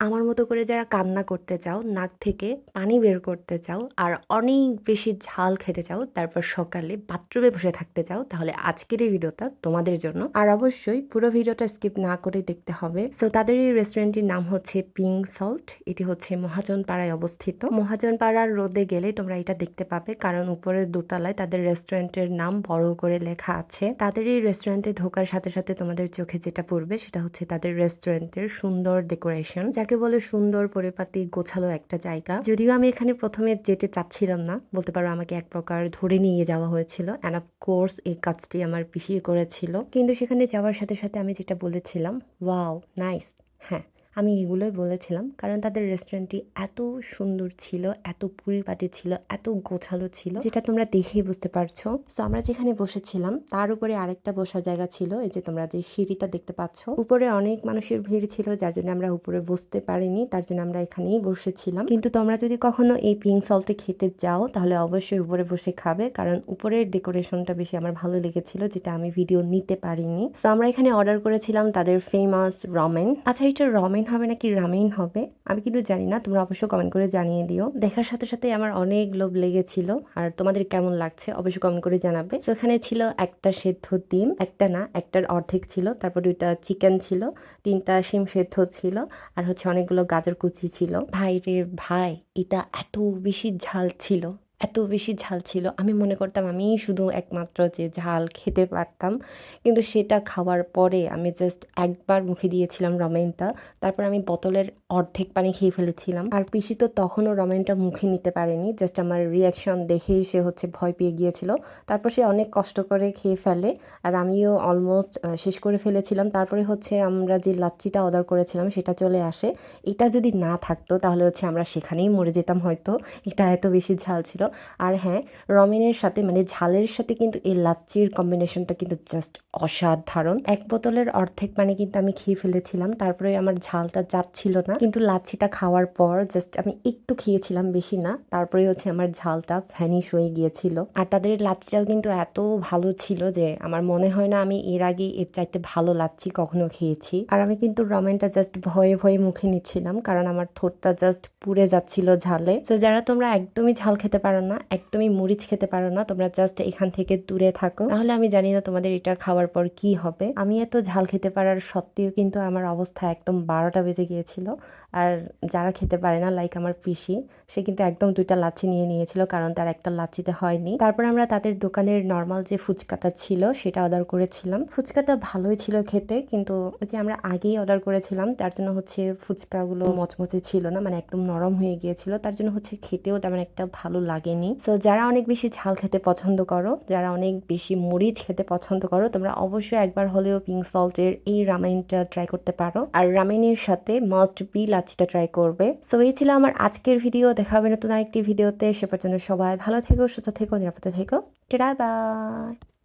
আমার মতো করে যারা কান্না করতে চাও, নাক থেকে পানি বের করতে চাও আর অনেক বেশি ঝাল খেতে চাও, তারপর সকালে বাথরুমে বসে থাকতে চাও, তাহলে আজকের এই ভিডিওটা তোমাদের জন্য। আর অবশ্যই পুরো ভিডিওটা স্কিপ না করে দেখতে হবে। সো তাদের এই রেস্টুরেন্টটির নাম হচ্ছে পিঙ্ক সল্ট এটি হচ্ছে মহাজন পাড়ায় অবস্থিত। মহাজন পাড়ার রোদে গেলে তোমরা এটা দেখতে পাবে, কারণ উপরের দোতলায় তাদের রেস্টুরেন্টের নাম বড় করে লেখা আছে। তাদের এই রেস্টুরেন্টে ঢোকার সাথে সাথে তোমাদের চোখে যেটা পড়বে, সেটা হচ্ছে তাদের রেস্টুরেন্টের সুন্দর ডেকোরেশন যাকে বলে সুন্দর পরিপাতি গোছালো একটা জায়গা। যদিও আমি এখানে প্রথমে যেতে চাচ্ছিলাম না, বলতে পারো আমাকে এক প্রকার ধরে নিয়ে যাওয়া হয়েছিল। অ্যান্ড কোর্স এই কাজটি আমার পিছিয়ে করেছিল। কিন্তু সেখানে যাওয়ার সাথে সাথে আমি যেটা বলেছিলাম ওয়াও নাইস হ্যাঁ আমি এগুলোই বলেছিলাম। কারণ তাদের রেস্টুরেন্টটি এত সুন্দর ছিল, এত পরিপাটি ছিল, এত গোছালো ছিল, যেটা তোমরা দেখেই বুঝতে পারছ। সো আমরা যেখানে বসেছিলাম, তার উপরে আরেকটা বসার জায়গা ছিল, এই যে তোমরা যে সিঁড়িটা দেখতে পাচ্ছ। উপরে অনেক মানুষের ভিড় ছিল, যার জন্য আমরা উপরে বসতে পারিনি, তার জন্য আমরা এখানেই বসেছিলাম। কিন্তু তোমরা যদি কখনো এই পিঙ্ক সল্টে খেতে যাও, তাহলে অবশ্যই উপরে বসে খাবে, কারণ উপরের ডেকোরেশনটা বেশি আমার ভালো লেগেছিল, যেটা আমি ভিডিও নিতে পারিনি। সো আমরা এখানে অর্ডার করেছিলাম তাদের ফেমাস রমেন আচ্ছা এটা রমেন হবে নাকি রামেন হবে? আমি কিন্তু জানি না, তোমরা অবশ্যই কমেন্ট করে জানিয়ে দিও। দেখার সাথে সাথে আমার অনেক লোভ লেগেছিল, আর তোমাদের কেমন লাগছে অবশ্যই কমেন্ট করে জানাবে। তো এখানে ছিল একটা সেদ্ধ ডিম, একটা না, একটার অর্ধেক ছিল, তারপর দুইটা চিকেন ছিল, তিনটা শিম সেদ্ধ ছিল, আর হচ্ছে অনেকগুলো গাজর কুচি ছিল। ভাই রে ভাই, এটা এত বেশি ঝাল ছিল। এত বেশি ঝাল ছিল। আমি মনে করতাম আমি শুধু একমাত্র যে ঝাল খেতে পারতাম। কিন্তু সেটা খাওয়ার পরে আমি জাস্ট একবার মুখে দিয়েছিলাম রমেনটা তারপর আমি বোতলের অর্ধেক পানি খেয়ে ফেলেছিলাম। আর পিসি তো তখনও রমেনটা মুখে নিতে পারেনি। জাস্ট আমার রিয়াকশন দেখেই সে হচ্ছে ভয় পেয়ে গিয়েছিল। তারপর সে অনেক কষ্ট করে খেয়ে ফেলে। আর আমিও অলমোস্ট শেষ করে ফেলেছিলাম। তারপরে হচ্ছে আমরা যে লাচ্চিটা অর্ডার করেছিলাম সেটা চলে আসে। এটা যদি না থাকতো তাহলে হচ্ছে আমরা সেখানেই মরে যেতাম হয়তো। এটা এত বেশি ঝাল ছিল। আর হ্যাঁ রমেনের সাথে মানে ঝালের সাথে কিন্তু এই লাচ্চির কম্বিনেশনটা কিন্তু জাস্ট অসাধারণ। এক বোতলের অর্ধেক পানি কিন্তু আমি খেয়ে ফেলেছিলাম, তারপরে আমার ঝালটা যাচ্ছিল না। কিন্তু লাচ্ছিটা খাওয়ার পর জাস্ট আমি একটু খেয়েছিলাম, বেশি না। তারপরে হচ্ছে আমার ঝালটা ভ্যানিশ হয়ে গিয়েছিল। আর তাদের লাচ্ছিটাও কিন্তু এত ভালো ছিল যে আমার মনে হয় না আমি এর আগে এর চাইতে ভালো লাচ্ছি কখনো খেয়েছি। আর আমি কিন্তু রমেনটা জাস্ট ভয়ে ভয়ে মুখে নিচ্ছিলাম, কারণ আমার ঠোঁটটা জাস্ট পুড়ে যাচ্ছিল ঝালে। তো যারা তোমরা একদমই ঝাল খেতে পারো না, একদমই মরিচ খেতে পারো না, তোমরা জাস্ট এখান থেকে দূরে থাকো। তাহলে আমি জানি না তোমাদের এটা খাওয়ার পর কি হবে। আমি এত ঝাল খেতে পারার সত্ত্বেও কিন্তু আমার অবস্থা একদম বারোটা বেজে গিয়েছিল। আর যারা খেতে পারে না লাইক আমার পিসি, সে কিন্তু একদম দুইটা লাচ্ছি নিয়ে নিয়েছিল, কারণ তার একটা লাচ্ছিতে হয়নি। তারপর আমরা তাদের দোকানের নর্মাল যে ফুচকাটা ছিল, সেটা অর্ডার করেছিলাম। ফুচকাটা ভালোই ছিল খেতে, কিন্তু ওই যে আমরা আগেই অর্ডার করেছিলাম, তার জন্য হচ্ছে ফুচকাগুলো মচমচে ছিল না মানে একদম নরম হয়ে গিয়েছিল, তার জন্য হচ্ছে খেতেও তেমন একটা ভালো লাগেনি। সো যারা অনেক বেশি ঝাল খেতে পছন্দ করো, যারা অনেক বেশি মরিচ খেতে পছন্দ করো, তোমরা অবশ্যই একবার হলেও পিঙ্ক সল্টের এই রামেনটা ট্রাই করতে পারো। আর রামেনের সাথে মাস্ট বি লাচ্ছিটা ট্রাই করবে। সো এই ছিল আমার আজকের ভিডিও দেখা হবে নতুন আরেকটি ভিডিওতে সে পর্যন্ত সবাই ভালো থেকো, সুস্থ থেকো, নিরাপদে থেকো। টেডা বাই